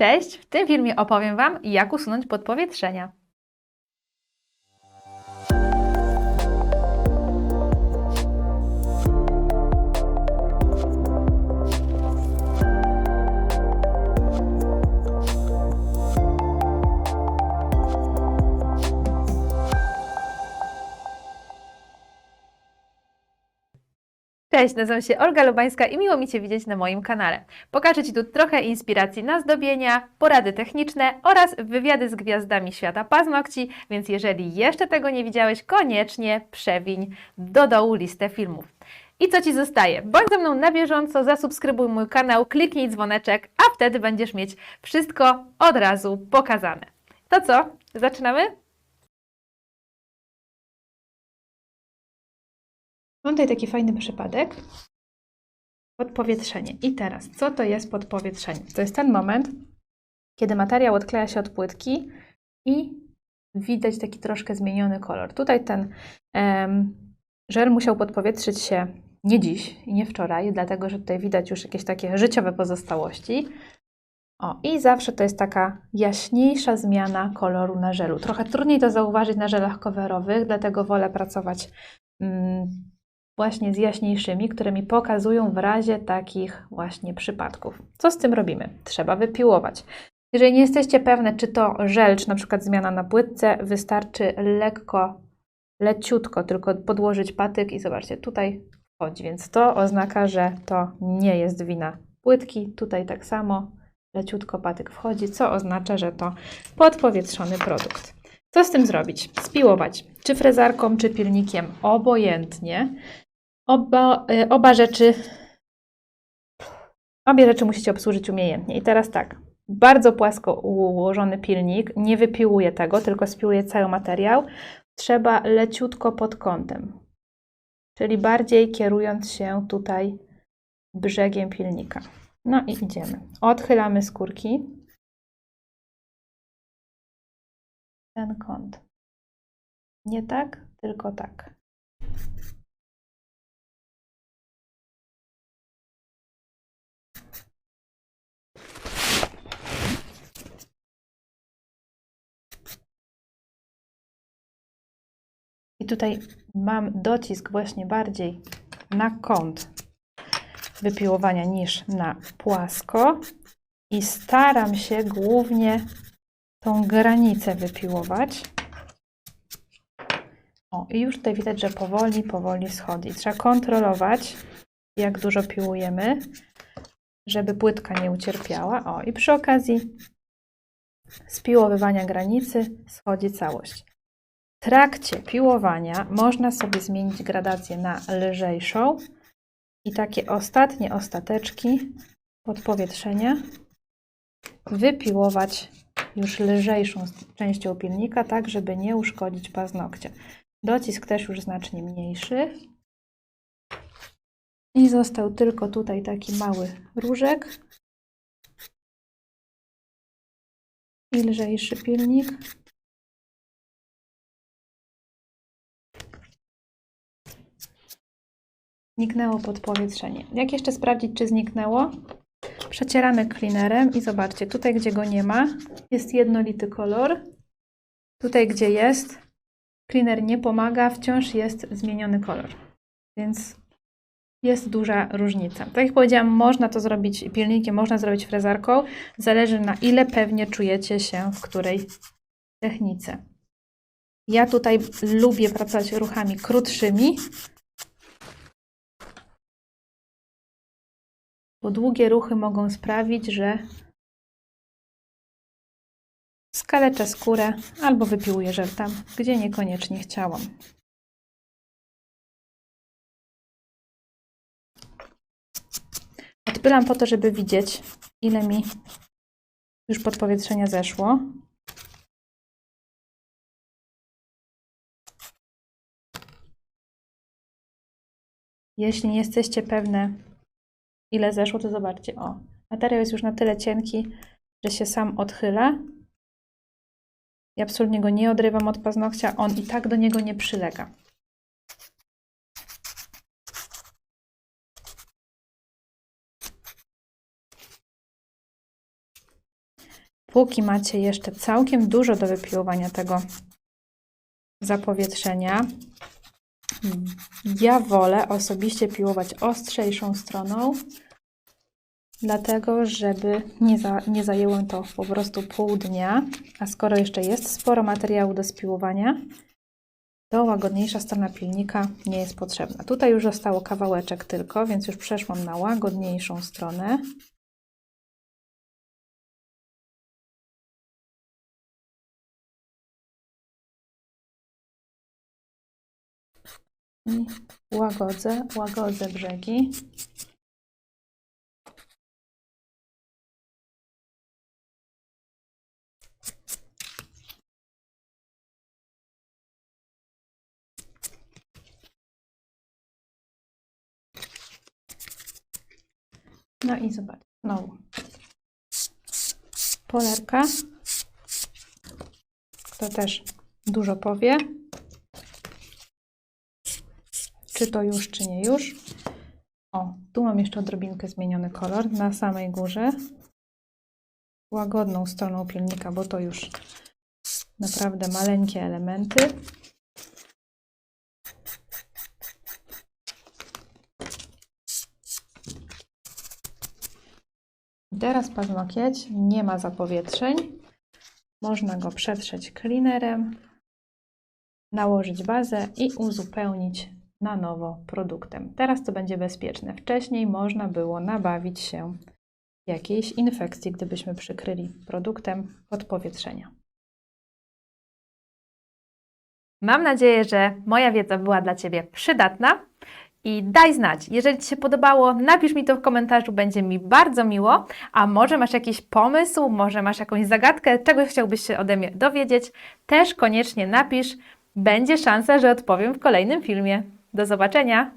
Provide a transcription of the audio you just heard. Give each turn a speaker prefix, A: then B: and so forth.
A: Cześć! W tym filmie opowiem Wam, jak usunąć podpowietrzenia. Cześć, nazywam się Olga Lubańska i miło mi Cię widzieć na moim kanale. Pokażę Ci tu trochę inspiracji na zdobienia, porady techniczne oraz wywiady z gwiazdami świata paznokci, więc jeżeli jeszcze tego nie widziałeś, koniecznie przewiń do dołu listę filmów. I co Ci zostaje? Bądź ze mną na bieżąco, zasubskrybuj mój kanał, kliknij dzwoneczek, a wtedy będziesz mieć wszystko od razu pokazane. To co? Zaczynamy? Mam tutaj taki fajny przypadek. Podpowietrzenie. I teraz, co to jest podpowietrzenie? To jest ten moment, kiedy materiał odkleja się od płytki i widać taki troszkę zmieniony kolor. Tutaj ten em, żel musiał podpowietrzyć się nie dziś i nie wczoraj, dlatego że tutaj widać już jakieś takie życiowe pozostałości. O, i zawsze to jest taka jaśniejsza zmiana koloru na żelu. Trochę trudniej to zauważyć na żelach coverowych, dlatego wolę pracować mm, właśnie z jaśniejszymi, które mi pokazują w razie takich właśnie przypadków. Co z tym robimy? Trzeba wypiłować. Jeżeli nie jesteście pewne, czy to żel, czy na przykład zmiana na płytce, wystarczy lekko, leciutko tylko podłożyć patyk i zobaczcie, tutaj wchodzi, więc to oznacza, że to nie jest wina płytki. Tutaj tak samo leciutko patyk wchodzi, co oznacza, że to podpowietrzony produkt. Co z tym zrobić? Spiłować. Czy frezarką, czy pilnikiem, obojętnie. Oba, y, oba rzeczy, obie rzeczy musicie obsłużyć umiejętnie. I teraz tak, bardzo płasko ułożony pilnik, nie wypiłuje tego, tylko spiłuje cały materiał. Trzeba leciutko pod kątem, czyli bardziej kierując się tutaj brzegiem pilnika. No i idziemy. Odchylamy skórki. Ten kąt. Nie tak, tylko tak. Tutaj mam docisk właśnie bardziej na kąt wypiłowania niż na płasko i staram się głównie tą granicę wypiłować. O, i już tutaj widać, że powoli, powoli schodzi. Trzeba kontrolować, jak dużo piłujemy, żeby płytka nie ucierpiała. O, i przy okazji spiłowywania granicy schodzi całość. Trakcie piłowania można sobie zmienić gradację na lżejszą i takie ostatnie ostateczki podpowietrzenia wypiłować już lżejszą częścią pilnika, tak żeby nie uszkodzić paznokcia. Docisk też już znacznie mniejszy. I został tylko tutaj taki mały różek i lżejszy pilnik. Zniknęło podpowietrzenie. Jak jeszcze sprawdzić, czy zniknęło? Przecieramy cleanerem i zobaczcie, tutaj gdzie go nie ma, jest jednolity kolor. Tutaj gdzie jest, cleaner nie pomaga, wciąż jest zmieniony kolor. Więc jest duża różnica. Tak jak powiedziałam, można to zrobić pilnikiem, można zrobić frezarką. Zależy na ile pewnie czujecie się w której technice. Ja tutaj lubię pracować ruchami krótszymi, bo długie ruchy mogą sprawić, że skaleczę skórę albo wypiłuję żel tam, gdzie niekoniecznie chciałam. Odpylam po to, żeby widzieć, ile mi już podpowietrzenia zeszło. Jeśli nie jesteście pewne, ile zeszło, to zobaczcie, o, materiał jest już na tyle cienki, że się sam odchyla. Ja absolutnie go nie odrywam od paznokcia, on i tak do niego nie przylega. póki macie jeszcze całkiem dużo do wypiłowania tego zapowietrzenia, ja wolę osobiście piłować ostrzejszą stroną, dlatego żeby nie, za, nie zajęło to po prostu pół dnia, a skoro jeszcze jest sporo materiału do spiłowania, to łagodniejsza strona pilnika nie jest potrzebna. Tutaj już zostało kawałeczek tylko, więc już przeszłam na łagodniejszą stronę. I łagodzę, łagodzę brzegi. No i zobacz, znowu. Polerka. To też dużo powie. Czy to już, czy nie już. O, tu mam jeszcze odrobinkę zmieniony kolor na samej górze. Łagodną stroną pilnika, bo to już naprawdę maleńkie elementy. Teraz paznokieć nie ma zapowietrzeń. Można go przetrzeć cleanerem, nałożyć bazę i uzupełnić na nowo produktem. Teraz to będzie bezpieczne. Wcześniej można było nabawić się jakiejś infekcji, gdybyśmy przykryli produktem odpowietrzenia.
B: Mam nadzieję, że moja wiedza była dla Ciebie przydatna i daj znać. Jeżeli Ci się podobało, napisz mi to w komentarzu, będzie mi bardzo miło. A może masz jakiś pomysł, może masz jakąś zagadkę, czegoś chciałbyś się ode mnie dowiedzieć, też koniecznie napisz. Będzie szansa, że odpowiem w kolejnym filmie. Do zobaczenia!